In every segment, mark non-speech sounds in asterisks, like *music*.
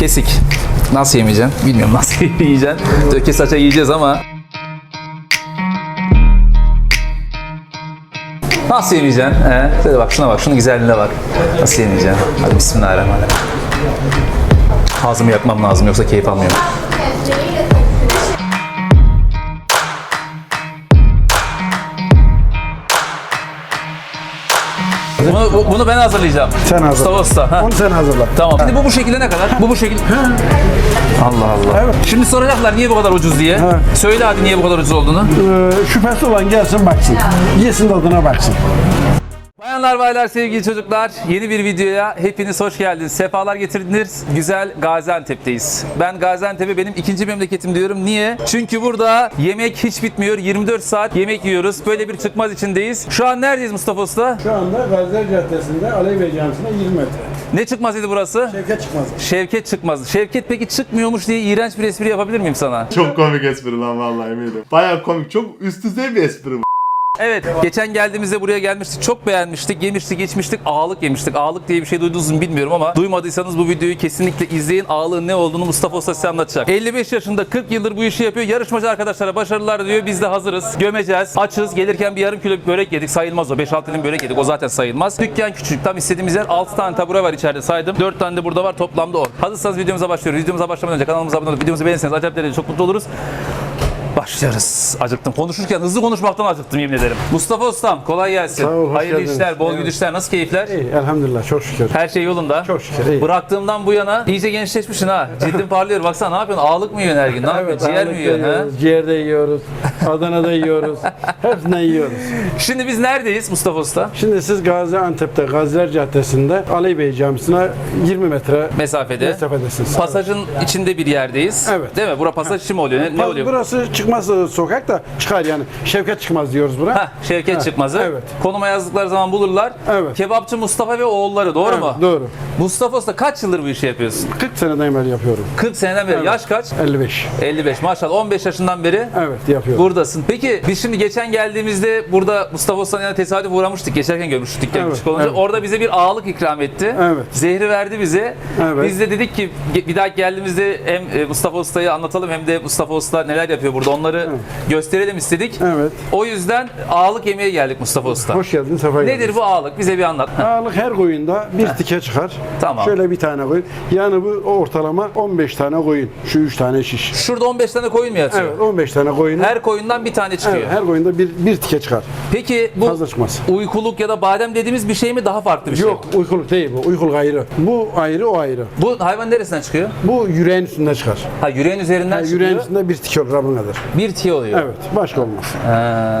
Kesik. Nasıl yemeyeceksin? Bilmiyorum nasıl yiyeceksin. Döke saça yiyeceğiz ama. Nasıl yemeyeceksin? He? Şöyle bak şuna bak, şunun güzelliğine bak. Nasıl yemeyeceksin? Hadi bismillahirrahmanirrahim. Ağzımı yakmam lazım yoksa keyif almıyorum. Bunu, bu- bunu ben hazırlayacağım. Sen hazırla. Mustafa Usta. ha. Onu sen hazırla. Tamam. Şimdi bu bu şekilde ne kadar? Bu bu şekilde. Allah Allah. Evet. Şimdi soracaklar niye bu kadar ucuz diye. Evet. Söyle hadi niye bu kadar ucuz olduğunu. Ee, şüphesi olan gelsin baksın. Yesin tadına baksın. Bayanlar baylar sevgili çocuklar yeni bir videoya hepiniz hoş geldiniz. Sefalar getirdiniz. Güzel Gaziantep'teyiz. Ben Gaziantep'e benim ikinci memleketim diyorum. Niye? Çünkü burada yemek hiç bitmiyor. 24 saat yemek yiyoruz. Böyle bir çıkmaz içindeyiz. Şu an neredeyiz Mustafa Usta? Şu anda Gaziler Caddesi'nde Aley Bey Camisi'ne 20 metre. Ne çıkmazıydı burası? Şevket çıkmaz. Şevket çıkmaz. Şevket peki çıkmıyormuş diye iğrenç bir espri yapabilir miyim sana? Çok komik espri lan vallahi eminim. Baya komik. Çok üst düzey bir espri bu. Evet, geçen geldiğimizde buraya gelmiştik. Çok beğenmiştik, yemiştik, içmiştik. Ağlık yemiştik. Ağlık diye bir şey duydunuz mu bilmiyorum ama duymadıysanız bu videoyu kesinlikle izleyin. Ağlığın ne olduğunu Mustafa Usta size anlatacak. 55 yaşında 40 yıldır bu işi yapıyor. Yarışmacı arkadaşlara başarılar diyor. Biz de hazırız. Gömeceğiz. Açız. Gelirken bir yarım kilo börek yedik. Sayılmaz o. 5-6 dilim börek yedik. O zaten sayılmaz. Dükkan küçük. Tam istediğimiz yer 6 tane tabure var içeride saydım. 4 tane de burada var. Toplamda 10. Hazırsanız videomuza başlıyoruz. Videomuza başlamadan önce kanalımıza abone olup videomuzu beğenirseniz acayip çok mutlu oluruz. Başlıyoruz. Acıktım. Konuşurken hızlı konuşmaktan acıktım yemin ederim. Mustafa Ustam kolay gelsin. Sağ ol, hoş Hayırlı geldiniz. işler, bol Evet. gidişler. Nasıl keyifler? İyi elhamdülillah çok şükür. Her şey yolunda. Çok şükür, iyi. Bıraktığımdan bu yana iyice gençleşmişsin ha. Ciddim parlıyor. Baksana ne yapıyorsun? Ağlık mı yiyorsun her gün? Ne yapıyorsun? Ciğer mi yiyorsun ha? yiyoruz, Ciğer de yiyoruz. Adana'da yiyoruz. Hepsinden yiyoruz. Şimdi biz neredeyiz Mustafa Usta? Şimdi siz Gaziantep'te Gaziler Caddesi'nde Aley Bey Camisi'ne 20 metre Mesafede. mesafedesiniz. Pasajın içinde bir yerdeyiz. Evet. Değil mi? Bura pasaj içi mi oluyor? Ne, ne oluyor? Burası çıkmaz sokak da çıkar yani. Şevket çıkmaz diyoruz buna. Heh, Şevket çıkmazı. Evet. Konuma yazdıkları zaman bulurlar. Evet. Kebapçı Mustafa ve oğulları doğru Evet, mu? Doğru. Mustafa Usta kaç yıldır bu işi yapıyorsun? 40 seneden beri yapıyorum. 40 seneden beri. Yaş kaç? 55. 55 maşallah 15 yaşından beri Evet yapıyorum. buradasın. Peki biz şimdi geçen geldiğimizde burada Mustafa Usta'nın yanına tesadüf uğramıştık. Geçerken görmüştük dükkan Evet, küçük olunca. evet. Orada bize bir ağalık ikram etti. Evet. Zehri verdi bize. Evet. Biz de dedik ki ge- bir daha geldiğimizde hem e, Mustafa Usta'yı anlatalım hem de Mustafa Usta neler yapıyor burada onları gösterelim istedik. Evet. O yüzden ağalık yemeye geldik Mustafa Usta. Hoş geldin, sefa geldin. Nedir bu ağalık? Bize bir anlat. Ağalık her koyunda bir tike çıkar. Tamam. Şöyle bir tane koyun. Yani bu ortalama 15 tane koyun. Şu 3 tane şiş. Şurada 15 tane koyun mu yatıyor? Evet 15 tane koyun. Her koyundan bir tane çıkıyor. evet, her koyunda bir, bir tike çıkar. Peki bu Fazla çıkmaz. uykuluk ya da badem dediğimiz bir şey mi daha farklı bir şey? Yok uykuluk değil bu. Uykuluk ayrı. Bu ayrı o ayrı. Bu hayvan neresinden çıkıyor? Bu yüreğin üstünde çıkar. Ha yüreğin üzerinden Yani çıkıyor. yüreğin üstünde bir tike olur rabın kadar. Bir tiye oluyor. Evet başka olmaz.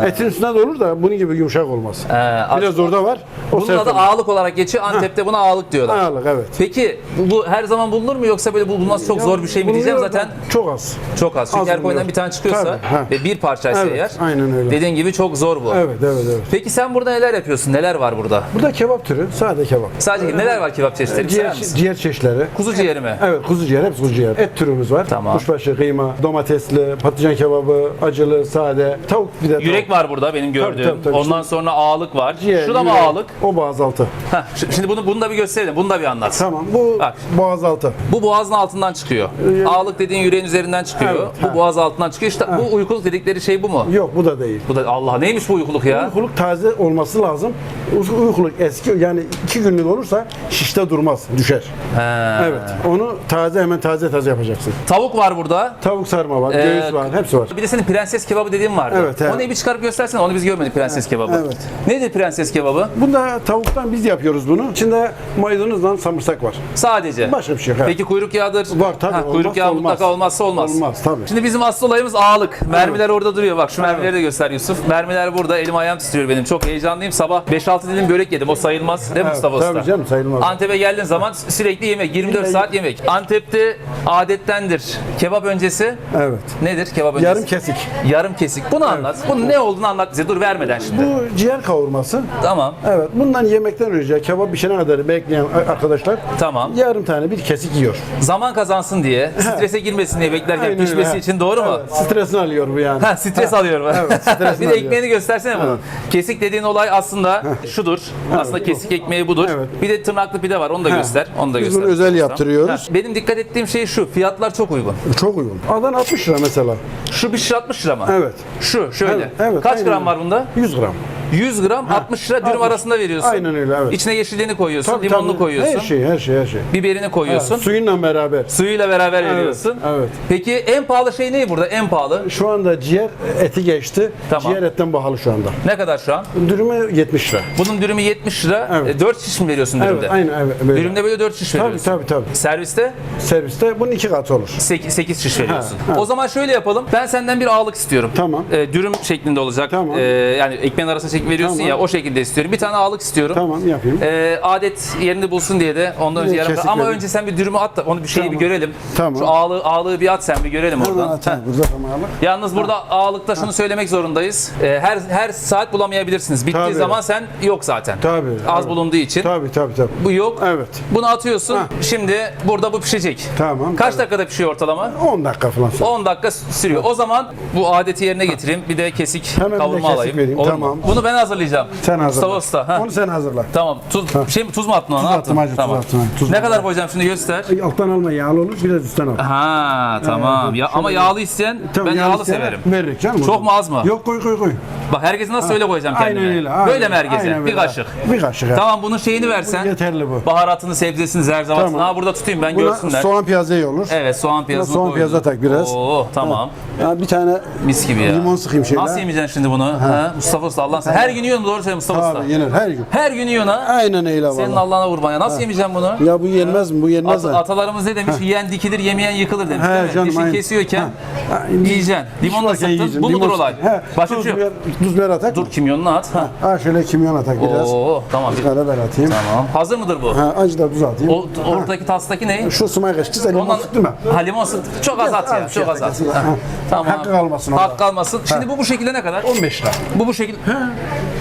Etin üstünde de olur da bunun gibi yumuşak olmaz. Ee, Biraz orada var. O bunun adı ağalık olarak geçiyor. Antep'te buna ağalık diyorlar. Ağalık evet. Peki bu, bu her zaman bulunur mu yoksa böyle bulunması çok zor bir şey mi diyeceğim zaten Çok az. çok az. Çünkü Az her koyundan bir tane çıkıyorsa Tabii, ve bir parçaysa Evet, eğer aynen öyle. dediğin gibi çok zor bu. Evet evet evet. Peki sen burada neler yapıyorsun? Neler var burada? Burada kebap türü, sade kebap. Sadece neler var kebap çeşitleri? Ciğer, ciğer çeşitleri. Kuzu ciğeri mi? Evet kuzu ciğer, hepsi kuzu ciğer. Et türümüz var. Tamam. Kuşbaşı, kıyma, domatesli, patlıcan kebabı, acılı, sade, tavuk bir de tavuk. Yürek var burada benim gördüğüm. tabii, tabii. Ondan sonra ağalık var. Ciğer, Şu da mı ağalık? O boğazaltı. Heh, şimdi bunu, bunu da bir gösterelim. Bunu da bir anlat. Tamam bu Bak. boğazaltı. Bu boğazın altından çıkıyor. Ağalık dediğin yüreğin üzerinden çıkıyor. Evet, bu ha. boğaz altından çıkıyor. İşte bu uykuluk dedikleri şey bu mu? Yok bu da değil. Bu da Allah neymiş bu uykuluk ya? Uykuluk taze olması lazım. Uy- Uykuluk eski yani iki günlük olursa şişte durmaz, düşer. He. Evet. Onu taze hemen taze taze yapacaksın. Tavuk var burada. Tavuk sarma var, Ee, göğüs var, hepsi var. Bir de senin prenses kebabı dediğin vardı. Evet, evet. Onu bir çıkarıp göstersene. Onu biz görmedik prenses kebabı. evet. Nedir prenses kebabı? Bunda tavuktan biz yapıyoruz bunu. İçinde maydanozla samırsak var. Sadece. Başka bir şey yok. Peki kuyruk yağıdır. Var tabii, Ha, kuyruk yağı olmaz. mutlaka olmazsa olmaz. Olmaz, tabii. Şimdi bizim asıl olayımız ağalık. Mermiler orada duruyor. Bak şu mermileri de göster Yusuf. Mermiler burada. Elim ayağım titriyor benim. Çok heyecanlıyım. Sabah 5-6 dilim börek yedim. O sayılmaz. Değil mi Mustafa Usta? tabii canım, sayılmaz. Antep'e geldiğin zaman sürekli yemek. 24 saat yemek. Antep'te adettendir. Kebap öncesi Evet. nedir kebap öncesi? Yarım kesik. Yarım kesik. Bunu anlat. Bunun ne olduğunu anlat bize. Dur vermeden şimdi. Bu ciğer kavurması. Tamam. Evet, bundan yemekten önce kebap pişene kadar bekleyen arkadaşlar Tamam. yarım tane bir kesik yiyor. Zaman kazansın diye, strese girmesin diye beklerken Aynen öyle, pişmesi he. için doğru mu? Evet, stresini alıyor bu yani. Ha stres alıyorum. Evet, stresini *laughs* bir de alıyor. ekmeğini göstersene bunun. Kesik dediğin olay aslında şudur. Aslında kesik ekmeği budur. Evet. Bir de tırnaklı pide var. Onu da göster. Onu da Biz göster. bunu özel yaptırıyoruz. Ha, Benim dikkat ettiğim şey şu. Fiyatlar çok uygun. Çok uygun. Adan 60 lira mesela. Şu bir şişe 60 lira mı? Evet. Şu şöyle. Evet, evet, Kaç aynen gram öyle. var bunda? 100 gram. 100 gram 60 lira dürüm 60. arasında veriyorsun. Aynen öyle, evet. İçine yeşilliğini koyuyorsun, Tabii, limonunu tabii. koyuyorsun. Her şey, her şey, her şey. Biberini koyuyorsun. Ha, suyunla beraber. Suyuyla beraber veriyorsun. evet. Peki en pahalı şey ne burada? En pahalı Şu anda ciğer eti geçti. Tamam. Ciğer etten pahalı şu anda. ne kadar şu an? Dürümü 70 lira. Bunun dürümü 70 lira. Evet. 4 şiş mi veriyorsun dürümde? Evet, aynen evet. Böyle. Dürümde böyle 4 şiş Tabii veriyorsun. tabii tabii. Serviste Serviste bunun iki katı olur. 8, 8 şiş veriyorsun. Ha, ha. O zaman şöyle yapalım. Ben senden bir ağırlık istiyorum. Tamam. Ee, dürüm şeklinde olacak. Tamam. Ee, yani ekmeğin arasına çekip veriyorsun Tamam. ya o şekilde istiyorum. Bir tane ağırlık istiyorum. Tamam yapayım. Ee, adet yerini bulsun diye de ondan önce Bir yarım kesik ama önce sen bir dürümü at da onu bir şeyi Tamam. bir görelim. Tamam. Şu ağlığı, ağlığı bir at sen bir görelim Hemen oradan. atayım. Heh. Burada zamanlık. Yalnız burada ağalıkta şunu söylemek zorundayız. Ee, her her saat bulamayabilirsiniz. Bittiği Tabii. zaman sen yok zaten. Tabii, Az evet. bulunduğu için. Tabii tabii tabii. Bu yok. Evet. Bunu atıyorsun. Ha. Şimdi burada bu pişecek. Tamam, Kaç evet. dakikada pişiyor ortalama? 10 dakika falan sonra. 10 dakika sürüyor. O zaman bu adeti yerine getireyim. Bir de kesik Hemen bir de kavurma kesik alayım. vereyim, Olur mu? tamam. Bunu ben hazırlayacağım. Sen hazırla. Mustafa Usta. ha. Onu sen hazırla. Tamam. Tuz, şey mi, tuz mu attın ona? Tuz Ne attım, yaptın? hacı, tuz attım, tuz ne attım. kadar koyacağım şimdi göster. Alttan alma yağlı olur biraz üstten al. Ha tamam. Ya, ama yağlı isteyen ben yağlı isteyene severim. Veririk canım. Çok mu, az mı? Yok koy koy koy. Bak herkese nasıl öyle koyacağım kendime. Aynen öyle. aynen. Böyle mi herkese? Aynen bir böyle. kaşık. Bir kaşık. evet. Tamam bunun şeyini versen. Yeterli bu. Baharatını, sebzesini, zerzevatını. Tamam. Ha burada tutayım ben Buna görsünler. soğan piyazı iyi olur. Evet soğan piyazını soğan koydum. piyazı tak biraz. Oo tamam. Ya bir tane Mis gibi ya. Limon sıkayım şöyle. Nasıl yemeyeceksin şimdi bunu? Ha? Mustafa Usta Allah sen. Her gün yiyorsun doğru söylüyorsun Mustafa Usta. abi yenir her gün. Her gün yiyorsun ha. Aynen öyle Senin valla. Allah'ına vurma ya. Nasıl yemeyeceğim bunu? Ya bu yenmez mi? Bu yenmez At- atalarımız ne demiş? Yiyen dikilir, yemeyen yıkılır demiş. He, değil mi? canım, Dişin aynen. kesiyorken Ha. Ha, yiyeceksin. Limonla Varken sıktın. yiyeceksin, Bu mudur limon olay? He, Başka bir tuz, şey yok. biber, tuz biber atak. Dur kimyonunu at. Ha. Ha şöyle kimyon atak biraz. Oo tamam. Bir- Karabiber atayım. Tamam. Hazır mıdır bu? Ha acı da tuz atayım. O ortadaki tastaki ne? Şu sımaya kaçtı sen limon sıktın mı? ha limon sık. Çok az at ya. az Çok az şey at. Ha. Ha. Tamam. Hakkı kalmasın orada. Hakkı kalmasın. Şimdi bu bu şekilde ne kadar? 15 lira. Bu bu şekilde.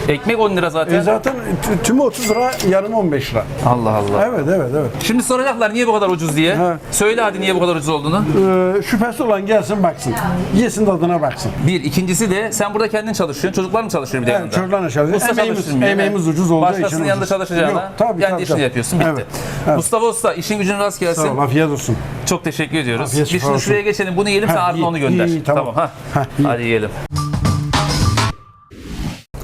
Ekmek 10 lira zaten. E zaten tü- tümü 30 lira, yarım 15 lira. Allah Allah. Evet, evet, evet. Şimdi soracaklar niye bu kadar ucuz diye. Ha. Söyle hadi niye bu kadar ucuz olduğunu. Ee, şüphesi olan gelsin baksın. Yesin tadına baksın. Bir. ikincisi de sen burada kendin çalışıyorsun. Çocuklar mı çalışıyor bir de Evet, yanında? çocuklarla çalışıyor. Usta Emeğimiz, emeğimiz ucuz olacağı için Başkasının yanında ucuz. çalışacağına Yok, tabii, kendi tabii, işini tabii. yapıyorsun. Bitti. Evet, evet. Mustafa Usta işin gücün rast gelsin. Sağ ol, afiyet olsun. Çok teşekkür ediyoruz. Afiyet Biz şimdi olsun. şuraya geçelim. Bunu yiyelim sen Ha, ardından iyi, onu gönder. iyi, tamam. ha. Ha, iyi. Hadi yiyelim.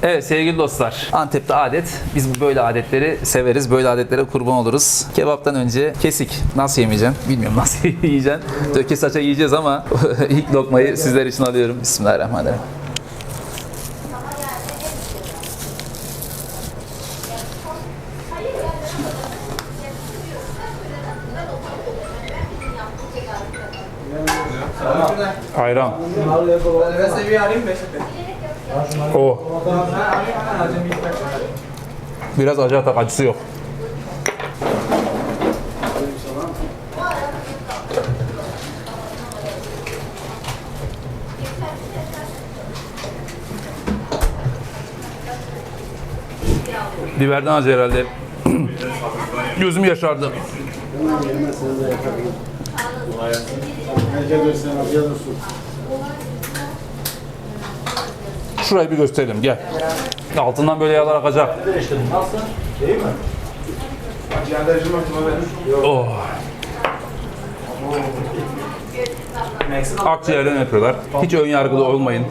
Evet sevgili dostlar, Antep'te adet. Biz böyle adetleri severiz, böyle adetlere kurban oluruz. Kebaptan önce kesik. Nasıl yemeyeceğim? Bilmiyorum nasıl *laughs* yiyeceğim. Döke saça yiyeceğiz ama *laughs* ilk lokmayı sizler için alıyorum. Bismillahirrahmanirrahim. Ayran. Ben O. Biraz acı atak, acısı yok. Biberden acı herhalde. *clears throat* Gözüm yaşardı. Şurayı bir gösterelim gel. Altından böyle yağlar akacak. Oh. Akciğerden yapıyorlar. Hiç ön yargılı olmayın.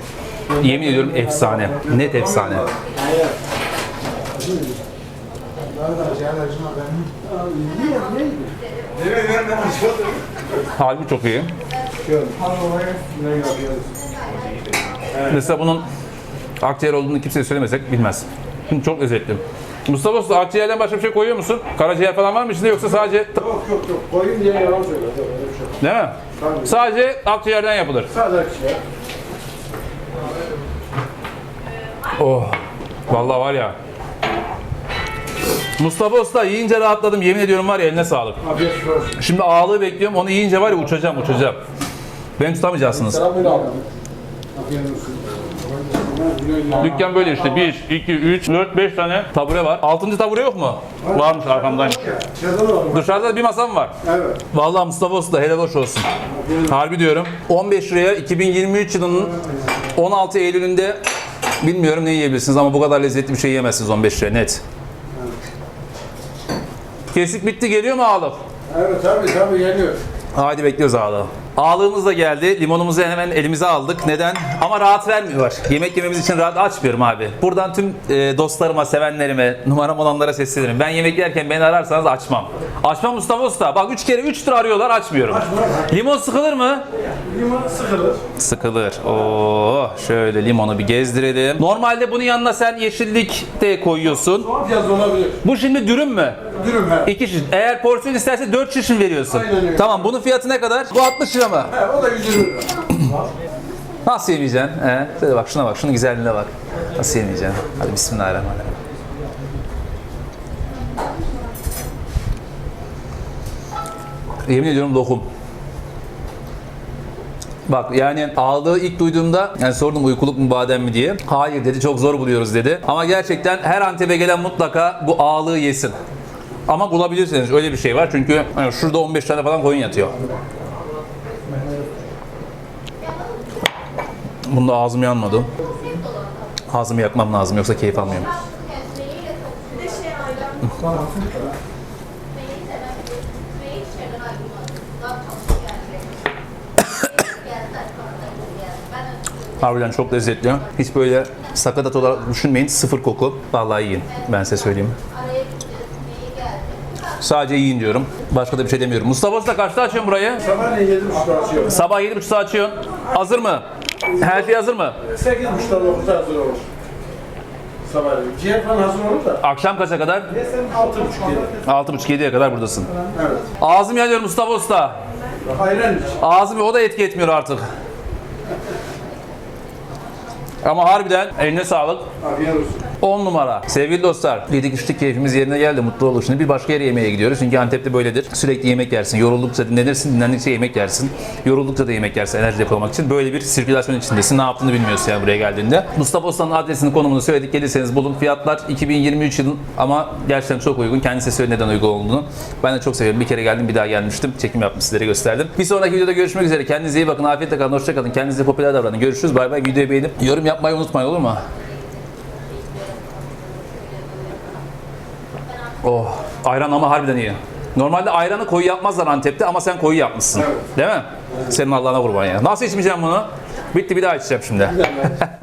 Yemin ediyorum efsane. Net efsane. Halbuki çok iyi. Mesela bunun akciğer olduğunu kimseye söylemesek bilmez. Çok lezzetli. Mustafa Usta akciğerden başka bir şey koyuyor musun? Karaciğer falan var mı içinde yoksa sadece... Yok yok yok. Koyayım diye yalan söylüyor. Öyle bir şey yok. Değil mi? Sadece akciğerden yapılır. Sadece kişiler. Oh. Vallahi var ya. Mustafa Usta yiyince rahatladım. Yemin ediyorum var ya eline sağlık. Afiyet olsun. Şimdi ağlığı bekliyorum. Onu yiyince var ya uçacağım uçacağım. Beni tutamayacaksınız. Selam buyur abi. Dükkan böyle işte. 1, 2, 3, 4, 5 tane tabure var. 6. tabure yok mu? Varmış arkamdan. Dışarıda da bir masam var. Evet. Vallahi Mustafa Usta helal hoş olsun. Harbi diyorum. 15 liraya 2023 yılının 16 Eylül'ünde bilmiyorum ne yiyebilirsiniz ama bu kadar lezzetli bir şey yiyemezsiniz 15 liraya net. Kesik bitti geliyor mu ağalık? Evet tabii tabii geliyor. Haydi bekliyoruz ağalığı. Ağlığımız da geldi. Limonumuzu hemen elimize aldık. Neden? Ama rahat vermiyor. Yemek yememiz için rahat açmıyorum abi. Buradan tüm e, dostlarıma, sevenlerime, numaram olanlara seslenirim. Ben yemek yerken beni ararsanız açmam. Açmam Mustafa Usta. Bak 3 kere 3 tur arıyorlar açmıyorum. Limon sıkılır mı? Limon sıkılır. Sıkılır. Oo, şöyle limonu bir gezdirelim. Normalde bunun yanına sen yeşillik de koyuyorsun. Soğan piyaz olabilir. Bu şimdi dürüm mü? Dürüm he. 2 şiş. Eğer porsiyon isterse 4 şişin veriyorsun. Aynen öyle. Tamam bunun fiyatı ne kadar? Bu 60 lira mı? He o da 120 lira. Nasıl yemeyeceksin? He? Şöyle bak şuna bak, şunun güzelliğine bak. Nasıl yemeyeceksin? Hadi bismillahirrahmanirrahim. Yemin ediyorum lokum. Bak yani ağlığı ilk duyduğumda yani sordum uykuluk mu badem mi diye. Hayır dedi çok zor buluyoruz dedi. Ama gerçekten her Antep'e gelen mutlaka bu ağlığı yesin. Ama bulabilirsiniz öyle bir şey var çünkü hani şurada 15 tane falan koyun yatıyor. Bunda ağzım yanmadı. Ağzımı yakmam lazım yoksa keyif almıyorum. Harbiden çok lezzetli. Hiç böyle sakatat olarak düşünmeyin. Sıfır koku. Vallahi yiyin. Ben size söyleyeyim. Sadece yiyin diyorum. Başka da bir şey demiyorum. Mustafa Usta kaçta açıyorsun burayı? Sabahleyin 7.30'da açıyor. Sabah 7.30'da açıyorsun. Hazır mı? Her şey hazır mı? 8.30'da 9'da hazır olur. Sabahleyin. Ciğer falan hazır olur da. Akşam kaça kadar? Sen 6.30 7. 6.30-7'ye kadar buradasın. Evet. Ağzım yanıyor Mustafa Usta. İç. Ağzım o da etki etmiyor artık. Ama harbiden eline sağlık. Afiyet olsun. 10 numara. Sevgili dostlar, yedik içtik keyfimiz yerine geldi, mutlu olduk. Şimdi bir başka yere yemeğe gidiyoruz. Çünkü Antep'te böyledir. Sürekli yemek yersin. Yoruldukça dinlenirsin, dinlendikçe yemek yersin. Yoruldukça da yemek yersin enerji depolamak için. Böyle bir sirkülasyon içindesin. Ne yaptığını bilmiyorsun yani buraya geldiğinde. Mustafa Usta'nın adresini, konumunu söyledik. Gelirseniz bulun. Fiyatlar 2023 yılın ama gerçekten çok uygun. Kendisi söyledi neden uygun olduğunu. Ben de çok seviyorum. Bir kere geldim, bir daha gelmiştim. Çekim yaptım, sizlere gösterdim. Bir sonraki videoda görüşmek üzere. Kendinize iyi bakın. Afiyetle kalın, hoşça kalın. Kendinize popüler davranın. Görüşürüz. Bay bay. Videoyu beğenip yorum yapmayı unutmayın olur mu? Oh, ayran ama harbiden iyi. Normalde ayranı koyu yapmazlar Antep'te ama sen koyu yapmışsın. Değil mi? Senin Allah'ına kurban ya. Nasıl içmeyeceğim bunu? Bitti bir daha içeceğim şimdi. *laughs*